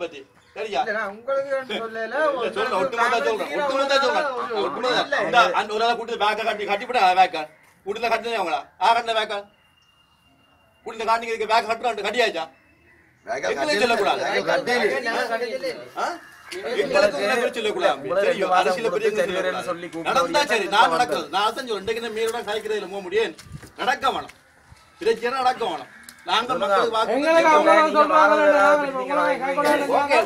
பத்தி சரியா? இல்ல, நான் உங்களுக்கு சொல்லல, இல்ல, ஒரு சொல்றேன், ஒட்டுமொத்தமா சொல்றேன், இந்தா, அந்த ஒரு ஆளை கூட்டிட்டு பேக்க கட்டி கட்டிவிட்டா பேக்க கூட்டில கட்டினே அவங்களா. ஆ கட்டின பேக்க கூட்டில காட்டிங்க பேக்க கட்டுறான் கட்டியாச்சா எங்களை சொல்லக்கூடாது? எங்களுக்கு சொல்லக்கூடாது. தெரியும் அரசியல பெரிய சொல்லி நடந்தா சரி நான் நடக்கிறது நான் அதான் சொல்றேன். இன்றைக்கு நான் மீறோட காய்க்கிறதுல போக முடியும் நடக்க வேணும். பிரச்சனை நடக்க வேணும். நாங்கள் வாக்கு எங்களுக்கு அவ்வளவு கை ஓகே,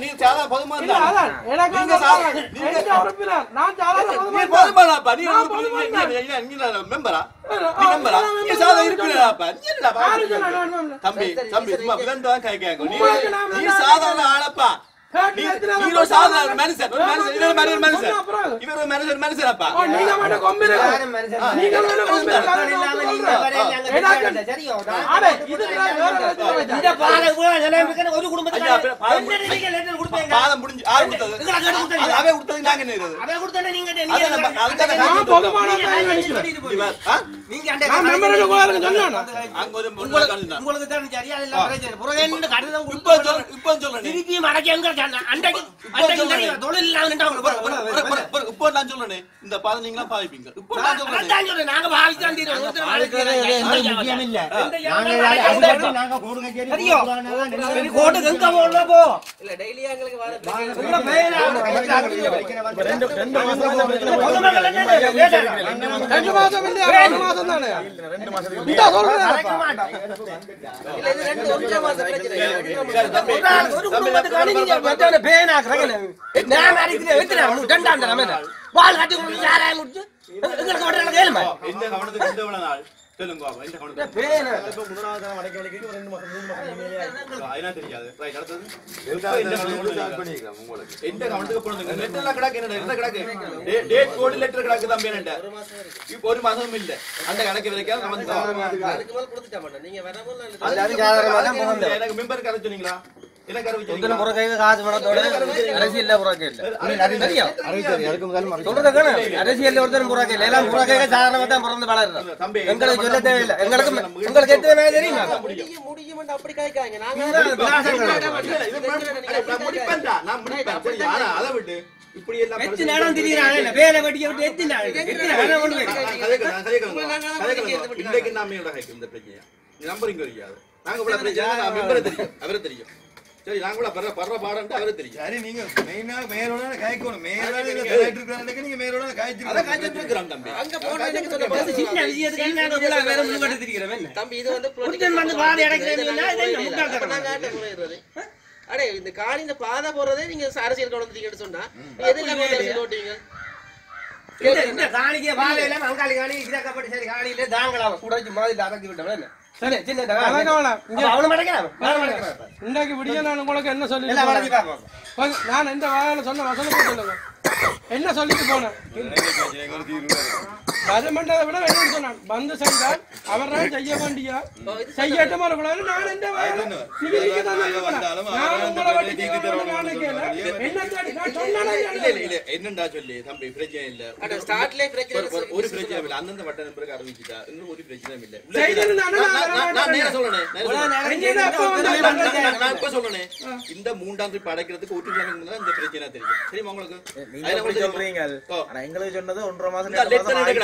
நீ சாதா பொதுமா இல்ல, இருந்தா அதான், எனக்கு நீங்க சாதா- நீங்க உறுப்பினர், நான் நீ. பொதுமானாப்பா நீ ஒரு- நீ- மெம்பரா நீ மெம்பரா சாதா நீ? தம்பி தம்பி சும்மா கை நீ சாதாரண ஆளப்பா. எத்தனை நீ நாள் ஒரு மனுஷன் இவர் சொன்னா அப்புறம்? இவர் ஒரு நீங்க மட்டும் மட்டும். இல்லாம வரையில சரியோ? அடே, இந்த கூட ஒரு குடும்பத்துக்கு என்ன கொடுப்பீங்க? பாதம் முடிஞ்சு ஆறு கொடுத்தது. அது கொடுத்தது என்ன நான் அந்த நான் மெம்பருக்கு சொன்னேன் அங்க ஒரு உங்களுக்கு. உங்களுக்கு தான் சரியா இல்ல பிரச்சனை இப்ப சொல்றேன், இப்ப சொல்றேன். திருப்பி மடக்கி எங்க இப்போ நான் சொல்றேனே, இந்த பாதம் நீங்களா பாவிப்பீங்க இப்போ நான் சொல்றேன் அதான் சொல்றேன், நாங்க பாவிச்சான் தீரும். ஒருத்தர் வாழ்க்கையில முக்கியம் இல்ல எந்த நாங்க யாரும் அதை வாழ்க்கை நாங்க கூடுங்க சரி சரியோ? கூடுறானதான் சரி, கோட்டுக்கு எங்க போகல போ. இல்ல டெய்லி எங்களுக்கு வர உள்ள மேல ரெண்டு ரெண்டு மாசம் பொதுமக்கள் என்ன கேட்டாங்க? ரெண்டு மாசம் இல்லையா? ரெண்டு மாசம் தானே? ரெண்டு மாசத்துக்கு இந்தா சொல்றேன். மறைக்க மாட்டோம். இல்ல இது ரெண்டு ஒன்றரை மாசம் பிரச்சனை நீங்க மற்றவனை பேனாக்குறீங்க. நான் அடிக்கிறேன், உங்களுக்கு ரெண்டாம் தரம் என்ன? வால் கட்டி கொடுத்து சாராயம் குடிச்சு, எங்களுக்கு மட்டும் எனக்கு ஏழுமை. இந்த கவனத்துக்கு இந்த இவ்வளவு நாள். சொல்லுங்க பாப்பா, இந்த கவனத்துக்கு பேனா. இப்ப முதலாவது தரம் வடக்கு வலிக்கு ரெண்டு மாசம் மூணு மாசம் இனிமேலே ஆயிடுச்சு. அதனா தெரியாது. ரைட் அடுத்தது? இப்ப இந்த கவனத்துக்கு எந்த கவனத்துக்கு போனதுங்க லெட்டர் எல்லாம் கிடக்கு என்ன? என்ன கிடக்கு டே- டேட் கோட் லெட்டர் கிடக்கு தம்பி என்ன இப்போ ஒரு மாசம் இல்ல. அந்த கணக்கு வரைக்கும் நம்ம அதுக்கு மேல. நீங்க வரவும். எனக்கு மெம்பர் கரை சொன்னீங்களா வச்சீங்களா புறக்கைக்கு காசு பணத்தோட அரசியல்ல புறக்கை இல்ல. சொல்றத கேளு. அரசியல்ல ஒருத்தரும் புறக்கை இல்ல. எல்லாம் புறக்கைக்கு சாதாரணமா தான் பிறந்து வளர்றோம். தம்பி எங்களுக்கு சொல்ல தேவையில்லை. எங்களுக்கு உங்களுக்கு எத்தனை வேலை தெரியுமா? முடியும் முடியும் அப்படி காய்க்காங்க நாங்க இதுதான் விலாசங்கள். இல்ல, இது நான் நான் முடிப்பேன்டா, நான் முடிப்பேன். சரி, ஆனா அதை விட்டு இப்படி எல்லாம் எத்தனை நேரம் திரியிறாங்க இல்ல? வேலை வெட்டியை விட்டு எத்தனை நாள்? எத்தனை நேரம் கொண்டு போய்? நான் கதைக்கிறேன், நான் கதைக்கிறேன். கதைக்கிறேன். இன்றைக்கு நாம என்னோட கேட்கும் இந்த பிரச்சனையை. நீ நம்புறீங்க தெரியாது. நாங்க இவ்வளவு பிரச்சனை, நான் மெம்பரை தெரியும், அவரை தெரியும். சரி, நாங்க இவ்வளவு படுற- படுற பாடம்ட்டு அவரை தெரியும். சரி நீங்க மெயினா மேலோட காய்க்கணும். மேலோட நீங்க- நீங்க இருக்கிறதுக்கு நீங்க மேலோட அதை காய்ச்சிருக்கணும். காய்ச்சிட்டு இருக்கிறான் தம்பி. அங்க போனா எனக்கு சொல்ல சின்ன விஷயத்துக்கு நாங்க இவ்வளவு நேரம் முன்கட்டு திரிக்கிறோம். என்ன? தம்பி இது வந்து ஒருத்தன் வந்து வாழை அடைக்கிறேன்னா இது என்ன? நாங்க ஆட்ட போயிடுறது அடே இந்த காலி இந்த பாதை போறதே நீங்க அரசியல் கொண்டு வந்தீங்கன்னு சொன்னா எதுல அரசியல் இந்த காணிக்கை வாழை எல்லாம் அங்காளி காணி இதாக்கப்பட்டு சரி காணியில தாங்கலாம். குடைச்சு மாதிரி அடக்கி விட்டோம் என்ன? இன்றைக்கு விடிய நான் உங்களுக்கு என்ன சொல்லி. நான் எந்த வாயில சொன்ன வசனத்தை சொல்லுங்க. என்ன சொல்லிட்டு போனேன்? வருமன்றதை விட வெளியே சொன்னான் வந்து சென்றால் அவர்தான் செய்ய வேண்டிய செய்யட்டும் வரக்கூடாது நான் எந்த தான் வேண்டாம் என்னண்டா சொல்லி, தம்பி, பிரச்சனை இல்ல. ஒரு- இல்ல. அந்தந்த வட்ட நம்பருக்கு அறிவிச்சுட்டா, இன்னும் ஒரு இல்ல. இந்த மூன்றாம் ட்ரிப் அடைக்கிறதுக்கு இந்த பிரச்சனை தெரியும் தெரியுமா உங்களுக்கு எங்களுக்கு சொன்னது ஒன்றரை மாசம்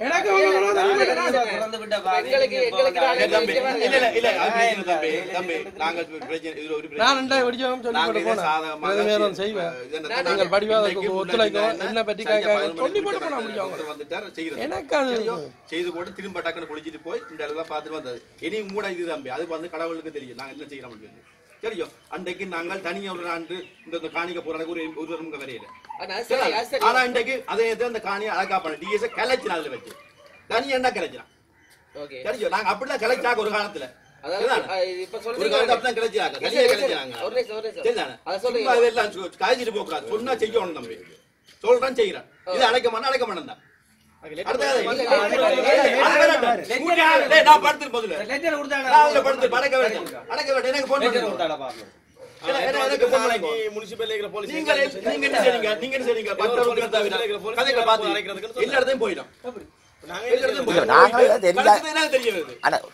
எனக்கு நீங்கள் என்ன? பற்றி சொல்லி போட்டு போன முடியும் எனக்கு அது தெரியும். செய்து போட்டு திரும்ப டக்குன்னு குளிச்சிட்டு போய் இந்த அளவுலாம் பார்த்துட்டு வந்தது. இனி மூட இது தம்பி அது வந்து கடவுளுக்கு தெரியும். நாங்க என்ன செய்யறோம் தெரியும் அன்றைக்கு நாங்கள் தனியா ஒரு ஆண்டு இந்த காணிக்க போறதுக்கு ஒரு ஒரு வரையில. ஆனா இன்றைக்கு அதே அந்த காணியை அழகா பண்ண டிஎஸ் கலைச்சு அதுல வச்சு. தனி என்ன கலைச்சினான் ஓகே. தெரியும் நாங்க அப்படிலாம் கலைச்சாங்க ஒரு காலத்துல. தனியா காய்ச்சிட்டு போக கூடாது சொன்னா செய்யணும் தம்பி சொல்றேன் செய்யறேன். இது அழைக்க மாட்டேன் அழைக்க மாட்டேன் நான் படுத்துட்டு முதல்ல. படுத்துட்டு அடக்க வேண்டும். அடக்க. எனக்கு போயிடும்.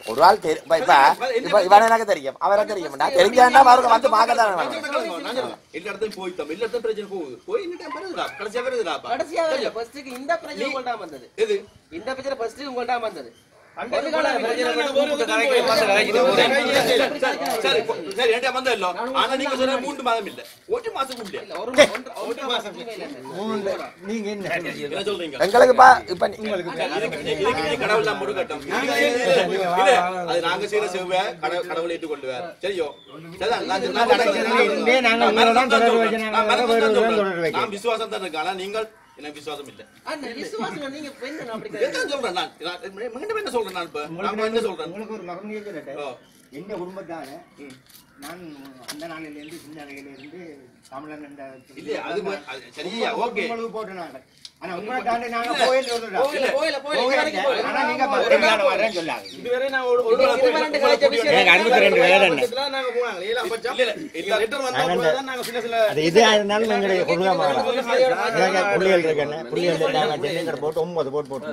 ஒரு ஆள் தெரி- இப்ப இப்ப இப்ப இவன் எனக்கு தெரியும் அவரை தெரியும் தெரிஞ்சாண்டா அவருக்கு வந்து சொல்றேன். எல்லா இடத்தையும் போயிட்டோம். எல்லா இடத்தையும் பிரச்சனை போகுது. போய் இன்னும் time வருதுடா. கடைசியா வருதுடாப்பா. கடைசியா ஃபர்ஸ்ட்டுக்கு இந்த பிரச்சனை உங்கள்ட்ட வந்தது எது? இந்த பிரச்சனை ஃபர்ஸ்ட் உங்கள்ட்ட வந்தது சரி, சரி, சரி, என்கிட்ட. ஆனா நீங்க சொன்ன மூன்று மாதம் இல்ல. ஒரு மாசம் மாசம் என்ன? சொல்றீங்க? எங்களுக்கு பா இப்ப கடவுள் தான். இல்ல, அது நாங்க செய்யற செவ்வாய் கடவுளை. சரியோ? நான் நாங்க நாங்க விசுவாசம் தான் இருக்கு ஆனா நீங்கள் எனக்கு விசுவாசம் இல்ல. விசுவாசம் நீங்க என்ன சொல்றேன் நான். என்ன சொல்றேன் நான் இப்ப. நான் என்ன சொல்றேன்? உங்களுக்கு ஒரு மகன் எந்த குடும்பத்தால நான் அந்த நாளில இருந்து சின்ன இருந்து தமிழன் என்ற போட்டு நாங்க ஆனா உங்களை தாண்டி நாங்க கோயில் போட்டு ஒன்பது போட்டு போட்டு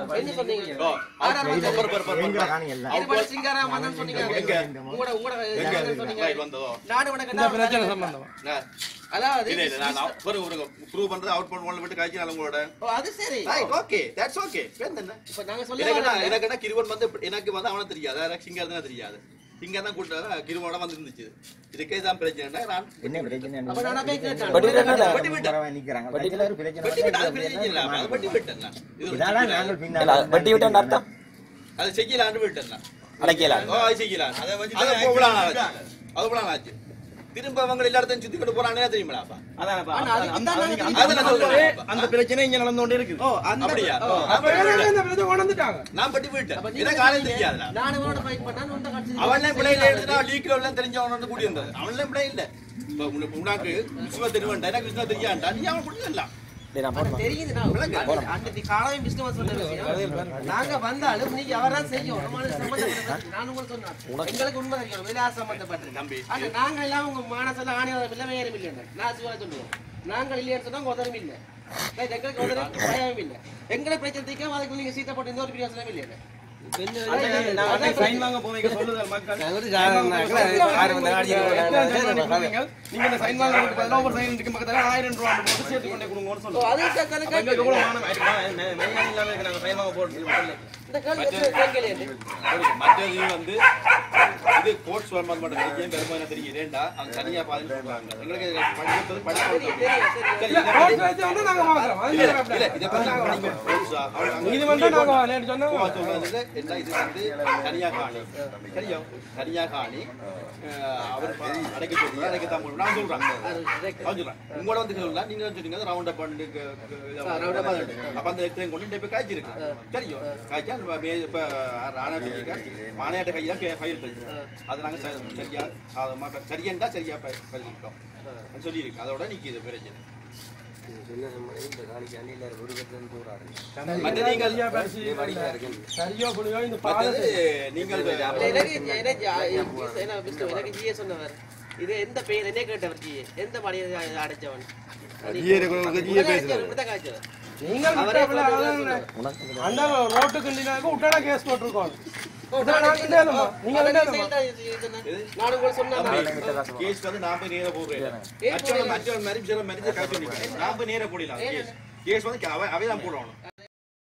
உங்களோட உங்களோட நாடு அதாவது ஒரு ஒரு ப்ரூவ் பண்றது அவுட் பண்ண விட்டு காய்ச்சி நான் உங்களோட. ஓ, அது சரி. ரைட் ஓகே தட்ஸ் ஓகே வேணும் என்ன? இப்ப நாங்க எனக்கு சொல்ல என்ன எனக்கு என்ன கிருவன் வந்து எனக்கு வந்து அவனை தெரியாது. எனக்கு சிங்கர் தான் தெரியாது. சிங்கர் தான் கூட்டாத கிருவோட வந்து இருந்துச்சு இதுக்கே தான் பிரச்சனை. நான் என்ன பிரச்சனை? அப்ப நான் பட்டி விட்டா பட்டி நிக்கிறாங்க. பிரச்சனை வெட்டி விட்டு அது பிரச்சனை இல்ல வெட்டி நான். இதால சிக்கல். நாங்கள் பின்னால் வட்டி விட்ட அர்த்தம். அது செய்யலான்னு விட்டேன் நான். அடைக்கலாம் ஓ அது செய்யலாம் அது போகலாம். ஆச்சு அது போகலாம் ஆச்சு. திரும்ப அவங்க எல்லா இடத்தையும் சுத்தி கொண்டு போறானே தெரியுமாப்பா அந்த- பிரச்சனை இங்க நடந்து கொண்டே இருக்கு அப்படியா? உணர்ந்துட்டாங்க. நான் பட்டி நீங்க எனக்கு உன்கிட்ட கட்சி அவன்லாம் பிள்ளையில எடுத்துட்டா லீக்ல எல்லாம் தெரிஞ்சவன் வந்து கூடி வந்தது அவன்லாம் பிள்ளை இல்ல. உனக்கு விஸ்வ தெரிவன்டா எனக்கு விஸ்வ தெரியாண்டா நீ அவன் கூட்டிடலாம் நாங்க வந்தாலும் நீங்க அவர்தான் செய்யும். நம்மளுக்கு சம்பந்தப்பட்டது நான் உங்களுக்கு சொன்னேன். எங்களுக்கு உண்மை தெரியும். ஆனா நாங்க எல்லாம் உங்க மானசெல்லாம் ஆணியாத இல்லை வேறும் இல்லை. நான் சிவா சொல்லுவோம் நாங்கள் இல்லைன்னு சொன்னா உதவும் இல்லை. எங்களுக்கு உதவும் இல்லை. எங்களை பிரச்சனை தீர்க்க அதுக்கு நீங்க சீட்டை போட்டு இந்த ஒரு பிரியாசனமே இல்லை நான் சைன் வாங்க போவீங்க சொல்லுதல் மக்கள் ஆயிரம் ரூபாய் மற்றது வந்து இது கோர்ட்ஸ் எனக்கு தெரியலேண்டா அவன் தனியா பாதுன்னு சொல்றாங்க எங்களுக்கு படிக்கிறது தனியா காணி. தனியா காணி. அவர் அடைக்க சொல்லி அடைக்க தான் போடணும். நான் சொல்றேன். அவன் சொல்றான். உங்களோட வந்து சொல்லலாம் நீங்க சொன்னீங்க ரவுண்ட் அப் பண்ணி அப்ப அந்த இடத்துல கொண்டு போய் காய்ச்சி இருக்கு சரியோ? காய்ச்சா அந்த மே- இப்ப ஆனாட்டிக்க மானையாட்ட கையில ஃபைல் இருக்கு. அது நாங்க ச- சரியா அது ம- சரியண்டா சரியா ப- பதிலிட்டோம் சொல்லியிருக்கு. அதோட நிக்கிது பிரச்சனை. நீங்கள் நீங்கள் சொன்னவர். இது எந்த பெயர் என்ன கேட்டவர் எந்த மணி அடைச்சவன் நீங்கள் அந்த ரோட்டு கிண்டினாக்க உடனே கேஸ் போட்டிருக்கோம். கேஸ் வந்து நான் போய் நேரா போடுறேன். மற்றவன் மற்றவன் மாதிரி சில மனித காய்ச்சி நான் போய் நேரா போடலாம். கேஸ். கேஸ் வந்து அவ அவை தான் போடணும்.